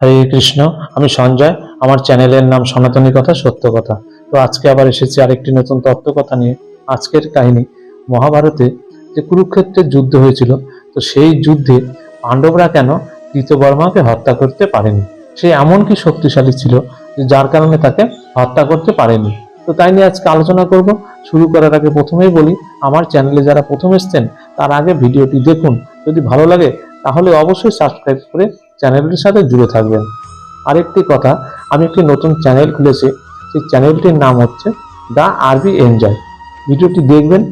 হরে কৃষ্ণ, আমি সঞ্জয়, আমার চ্যানেলের নাম সনাতনী কথা, সত্য কথা। তো আজকে আবার এসেছি আরেকটি নতুন তত্ত্ব কথা নিয়ে। আজকের কাহিনী মহাভারতে যে কুরুক্ষেত্রের যুদ্ধ হয়েছিল, তো সেই যুদ্ধে পাণ্ডবরা কেন কৃতবর্মাকে হত্যা করতে পারেনি? সে এমন কি শক্তিশালী ছিল যে যার কারণে তাকে হত্যা করতে পারেনি? তো তাই নিয়ে আজকে আলোচনা করব। শুরু করার আগে প্রথমেই বলি, আমার চ্যানেলে যারা প্রথম এসছেন, তার আগে ভিডিওটি দেখুন। যদি ভালো লাগে, তাহলে অবশ্যই সাবস্ক্রাইব করে চ্যানেলটির সাথে জুড়ে থাকবেন। আরেকটি কথা, আমি একটি নতুন চ্যানেল খুলেছি, সেই চ্যানেলটির নাম হচ্ছে দ্য আরবি এনজয় ভিডিওটি দেখবেন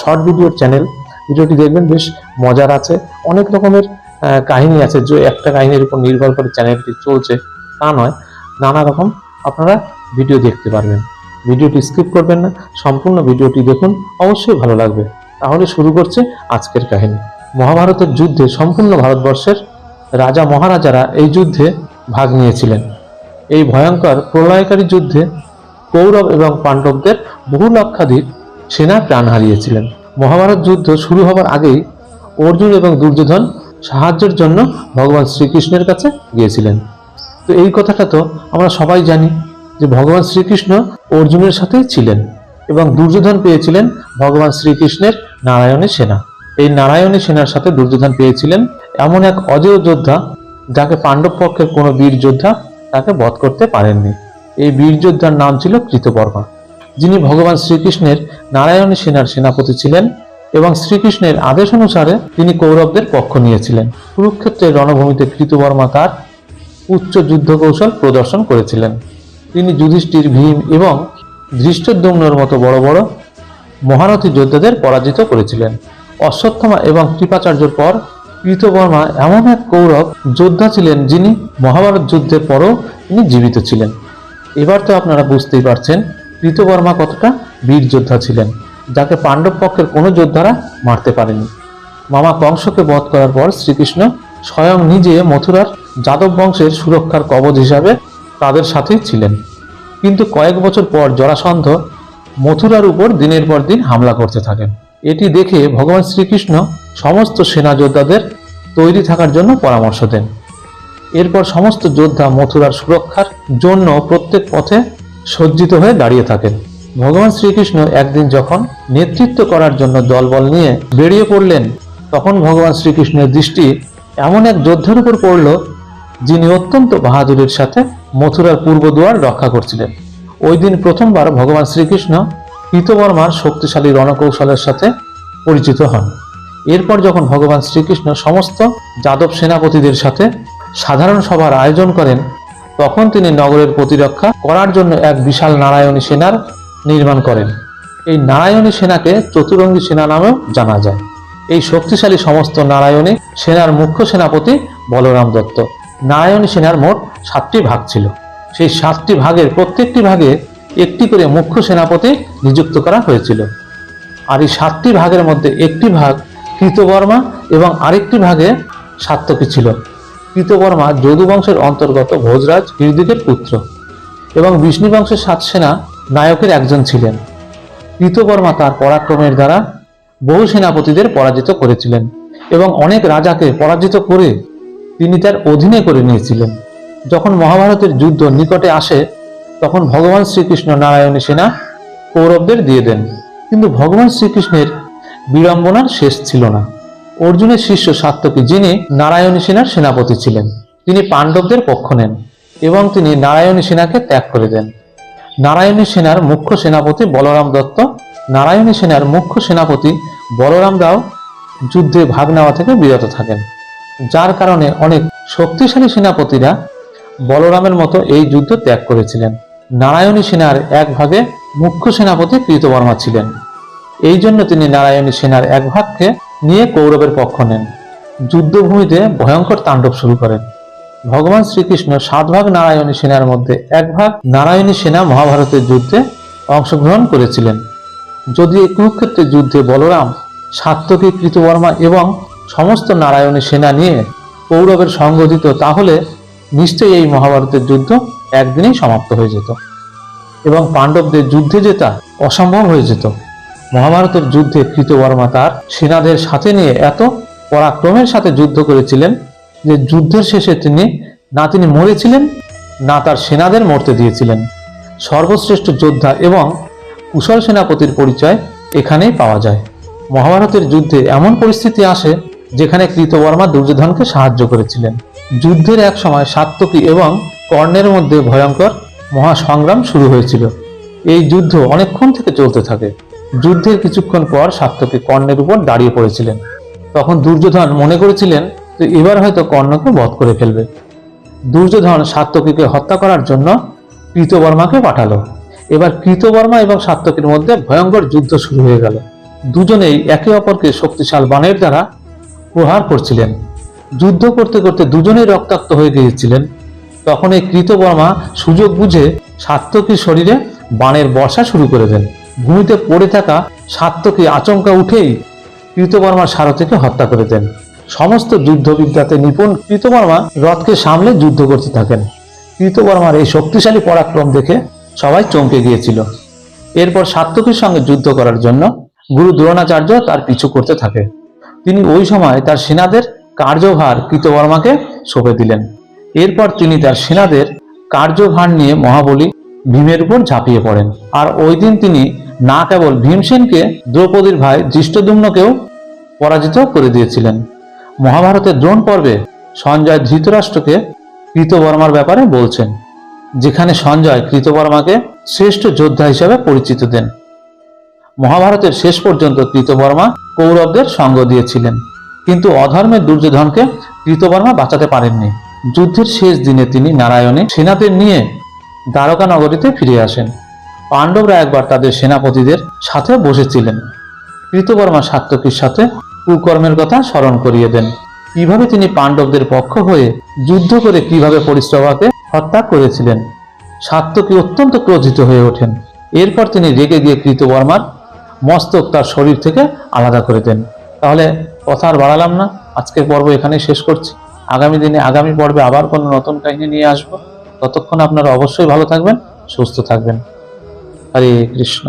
শর্ট ভিডিওর চ্যানেল। ভিডিওটি দেখবেন, বেশ মজার আছে। অনেক রকমের কাহিনী আছে যে একটা কাহিনীর উপর নির্ভর করে চ্যানেলটি চলছে। তা নয়, নানা রকম আপনারা ভিডিও দেখতে পারবেন। ভিডিওটি স্কিপ করবেন না, সম্পূর্ণ ভিডিওটি দেখুন, অবশ্যই ভালো লাগবে। তাহলে শুরু করছে আজকের কাহিনী। মহাভারতের যুদ্ধে সম্পূর্ণ ভারতবর্ষের রাজা মহারাজারা এই যুদ্ধে ভাগ নিয়েছিলেন। এই ভয়ঙ্কর প্রলয়কারী যুদ্ধে কৌরব এবং পাণ্ডবদের বহু লক্ষাধিক সেনা প্রাণ হারিয়েছিলেন। মহাভারত যুদ্ধ শুরু হবার আগেই অর্জুন এবং দুর্যোধন সাহায্যের জন্য ভগবান শ্রীকৃষ্ণের কাছে গিয়েছিলেন। তো এই কথাটা তো আমরা সবাই জানি যে ভগবান শ্রীকৃষ্ণ অর্জুনের সাথেই ছিলেন এবং দুর্যোধন পেয়েছিলেন ভগবান শ্রীকৃষ্ণের নারায়ণী সেনা। এই নারায়ণী সেনার সাথে দুর্যোধন পেয়েছিলেন এমন এক অজেয় যোদ্ধা যাকে পাণ্ডব পক্ষের কোনো বীর যোদ্ধা তাকে বধ করতে পারেননি। এই বীর যোদ্ধার নাম ছিল কৃতবর্মা, যিনি ভগবান শ্রীকৃষ্ণের নারায়ণী সেনার সেনাপতি ছিলেন এবং শ্রীকৃষ্ণের আদেশ অনুসারে তিনি কৌরবদের পক্ষ নিয়েছিলেন। কুরুক্ষেত্রের রণভূমিতে কৃতবর্মা তার উচ্চ যুদ্ধ কৌশল প্রদর্শন করেছিলেন। তিনি যুধিষ্ঠির ভীম এবং ধৃষ্টদ্যুম্নর মতো বড় বড় মহারথী যোদ্ধাদের পরাজিত করেছিলেন। অশ্বত্থমা এবং কৃপাচার্যর পর কৃতবর্মা এমন এক কৌরব যোদ্ধা ছিলেন যিনি মহাভারত যুদ্ধের পরও তিনি জীবিত ছিলেন। এবার তো আপনারা বুঝতেই পারছেন কৃতবর্মা কতটা বীর যোদ্ধা ছিলেন, যাকে পাণ্ডব পক্ষের কোনো যোদ্ধারা মারতে পারেনি। মামা কংসকে বধ করার পর শ্রীকৃষ্ণ স্বয়ং নিজে মথুরার যাদব বংশের সুরক্ষার কবচ হিসাবে তাদের সাথেই ছিলেন। কিন্তু কয়েক বছর পর জরাসন্ধ মথুরার উপর দিনের পর দিন হামলা করতে থাকেন। এটি দেখে ভগবান শ্রীকৃষ্ণ সমস্ত সেনা যোদ্ধাদের তৈরি থাকার জন্য পরামর্শ দেন। এরপর সমস্ত যোদ্ধা মথুরার সুরক্ষার জন্য প্রত্যেক পথে সজ্জিত হয়ে দাঁড়িয়ে থাকেন। ভগবান শ্রীকৃষ্ণ একদিন যখন নেতৃত্ব করার জন্য দলবল নিয়ে বেরিয়ে পড়লেন, তখন ভগবান শ্রীকৃষ্ণের দৃষ্টি এমন এক যোদ্ধার উপর পড়ল, যিনি অত্যন্ত বাহাদুরের সাথে মথুরার পূর্ব দুয়ার রক্ষা করছিলেন। ওই দিন প্রথমবার ভগবান শ্রীকৃষ্ণ কৃতবর্মার শক্তিশালী রণকৌশলের সাথে পরিচিত হন। এরপর যখন ভগবান শ্রীকৃষ্ণ সমস্ত যাদব সেনাপতিদের সাথে সাধারণ সভার আয়োজন করেন, তখন তিনি নগরের প্রতিরক্ষা করার জন্য এক বিশাল নারায়ণী সেনার নির্মাণ করেন। এই নারায়ণী সেনাকে চতুরঙ্গী সেনা নামেও জানা যায়। এই শক্তিশালী সমস্ত নারায়ণী সেনার মুখ্য সেনাপতি বলরাম দত্ত। নারায়ণী সেনার মোট সাতটি ভাগ ছিল। সেই সাতটি ভাগের প্রত্যেকটি ভাগে একটি করে মুখ্য সেনাপতি নিযুক্ত করা হয়েছিল। আর এই সাতটি ভাগের মধ্যে একটি ভাগ কৃতবর্মা এবং আরেকটি ভাগে সাত্যকী ছিল। কৃতবর্মা যদু বংশের অন্তর্গত ভোজরাজ হৃদিকের পুত্র এবং বিষ্ণু বংশের সাত সেনা নায়কের একজন ছিলেন। কৃতবর্মা তার পরাক্রমের দ্বারা বহু সেনাপতিদের পরাজিত করেছিলেন এবং অনেক রাজাকে পরাজিত করে তিনি তার অধীনে করে নিয়েছিলেন। যখন মহাভারতের যুদ্ধ নিকটে আসে, তখন ভগবান শ্রীকৃষ্ণ নারায়ণী সেনা কৌরবদের দিয়ে দেন। কিন্তু ভগবান শ্রীকৃষ্ণের বিড়ম্বনার শেষ ছিল না। অর্জুনের শিষ্য সাত্যকী যিনি নারায়ণী সেনার সেনাপতি ছিলেন, তিনি পাণ্ডবদের পক্ষ নেন এবং তিনি নারায়ণী সেনাকে ত্যাগ করে দেন। নারায়ণী সেনার মুখ্য সেনাপতি বলরাম দত্ত, নারায়ণী সেনার মুখ্য সেনাপতি বলরাম রাও যুদ্ধে ভাগ নেওয়া থেকে বিরত থাকেন। যার কারণে অনেক শক্তিশালী সেনাপতিরা বলরামের মতো এই যুদ্ধ ত্যাগ করেছিলেন। নারায়ণী সেনার এক ভাগে মুখ্য সেনাপতি কৃতবর্মা ছিলেন। এই জন্য তিনি নারায়ণী সেনার এক ভাগকে নিয়ে কৌরবের পক্ষ নেন। যুদ্ধভূমিতে ভয়ঙ্কর তাণ্ডব শুরু করেন। ভগবান শ্রীকৃষ্ণ সাত ভাগ নারায়ণী সেনার মধ্যে এক ভাগ নারায়ণী সেনা মহাভারতের যুদ্ধে অংশগ্রহণ করেছিলেন। যদি এই কুরুক্ষেত্রের যুদ্ধে বলরাম সাত্যকী কৃতবর্মা এবং সমস্ত নারায়ণী সেনা নিয়ে কৌরবের সঙ্গ দিত, তাহলে নিশ্চয়ই এই মহাভারতের যুদ্ধ একদিনেই সমাপ্ত হয়ে যেত এবং পাণ্ডবদের যুদ্ধে জেতা অসম্ভব হয়ে যেত। মহাভারতের যুদ্ধে কৃতবর্মা তার সেনাদের সাথে নিয়ে এত পরাক্রমের সাথে যুদ্ধ করেছিলেন যে যুদ্ধের শেষে তিনি, না তিনি মরেছিলেন, না তার সেনাদের মরতে দিয়েছিলেন। সর্বশ্রেষ্ঠ যোদ্ধা এবং কুশল সেনাপতির পরিচয় এখানেই পাওয়া যায়। মহাভারতের যুদ্ধে এমন পরিস্থিতি আসে যেখানে কৃতবর্মা দুর্যোধনকে সাহায্য করেছিলেন। যুদ্ধের এক সময় সাত্তকী এবং কর্ণের মধ্যে ভয়ঙ্কর মহাসংগ্রাম শুরু হয়েছিল। এই যুদ্ধ অনেকক্ষণ থেকে চলতে থাকে। যুদ্ধের কিছুক্ষণ পর সাত্তকী কর্ণের উপর দাঁড়িয়ে পড়েছিলেন। তখন দুর্যোধন মনে করেছিলেন যে এবার হয়তো কর্ণকে বধ করে ফেলবে। দুর্যোধন সাত্তকীকে হত্যা করার জন্য কৃতবর্মাকে পাঠালো। এবার কৃতবর্মা এবং সাত্তকীর মধ্যে ভয়ঙ্কর যুদ্ধ শুরু হয়ে গেল। দুজনেই একে অপরকে শক্তিশাল বাণের দ্বারা প্রহার করছিলেন। যুদ্ধ করতে করতে দুজনেই রক্তাক্ত হয়ে গিয়েছিলেন। তখন এই কৃতবর্মা সুযোগ বুঝে সাত্তকীর শরীরে বাণের বর্ষা শুরু করে দেন। ভূমিতে পড়ে থাকা সাত্তকী আচমকা উঠেই কৃতবর্মার সারথীকে হত্যা করে দেন। সমস্ত যুদ্ধবিদ্যাতে নিপুণ কৃতবর্মা রথকে সামলে যুদ্ধ করতে থাকেন। কৃতবর্মার এই শক্তিশালী পরাক্রম দেখে সবাই চমকে গিয়েছিল। এরপর সাত্তকীর সঙ্গে যুদ্ধ করার জন্য গুরু দ্রোণাচার্য তার পিছু করতে থাকে। তিনি ওই সময় তার সেনাদের কার্যভার কৃতবর্মাকে সঁপে দিলেন। এরপর তিনি তার সেনাদের কার্যভার নিয়ে মহাবলী ভীমের উপর ঝাঁপিয়ে পড়েন। আর ওই দিন তিনি না কেবল ভীমসেনকে দ্রৌপদীর ভাই দৃষ্টদুম্নকেও পরাজিত করে দিয়েছিলেন। মহাভারতের দ্রোণ পর্বে সঞ্জয় ধৃতরাষ্ট্রকে কৃতবর্মার ব্যাপারে বলছেন, যেখানে সঞ্জয় কৃতবর্মাকে শ্রেষ্ঠ যোদ্ধা হিসেবে পরিচিত দেন। মহাভারতের শেষ পর্যন্ত কৃতবর্মা কৌরবদের সঙ্গ দিয়েছিলেন, কিন্তু অধর্মের দুর্যোধনকে কৃতবর্মা বাঁচাতে পারেননি। যুদ্ধের শেষ দিনে তিনি নারায়ণে সেনাদের নিয়ে দ্বারকা নগরীতে ফিরে আসেন। পাণ্ডবরা একবার তাদের সেনাপতিদের সাথে বসেছিলেন। কৃতবর্মা সাত্তকীর সাথে কুকর্মের কথা স্মরণ করিয়ে দেন। কীভাবে তিনি পাণ্ডবদের পক্ষ হয়ে যুদ্ধ করে কীভাবে পরিশ্রবাকে হত্যা করেছিলেন সাত্তকী অত্যন্ত ক্রোধিত হয়ে ওঠেন। এরপর তিনি রেগে গিয়ে কৃতবর্মার মস্তক তার শরীর থেকে আলাদা করে দেন। তাহলে কথা আর বাড়ালাম না, আজকের পর্ব এখানেই শেষ করছি। আগামী দিনে আগামী পর্বে আবার কোনো নতুন কাহিনী নিয়ে আসব। ততক্ষণ আপনারা অবশ্যই ভালো থাকবেন, সুস্থ থাকবেন। হরে কৃষ্ণ।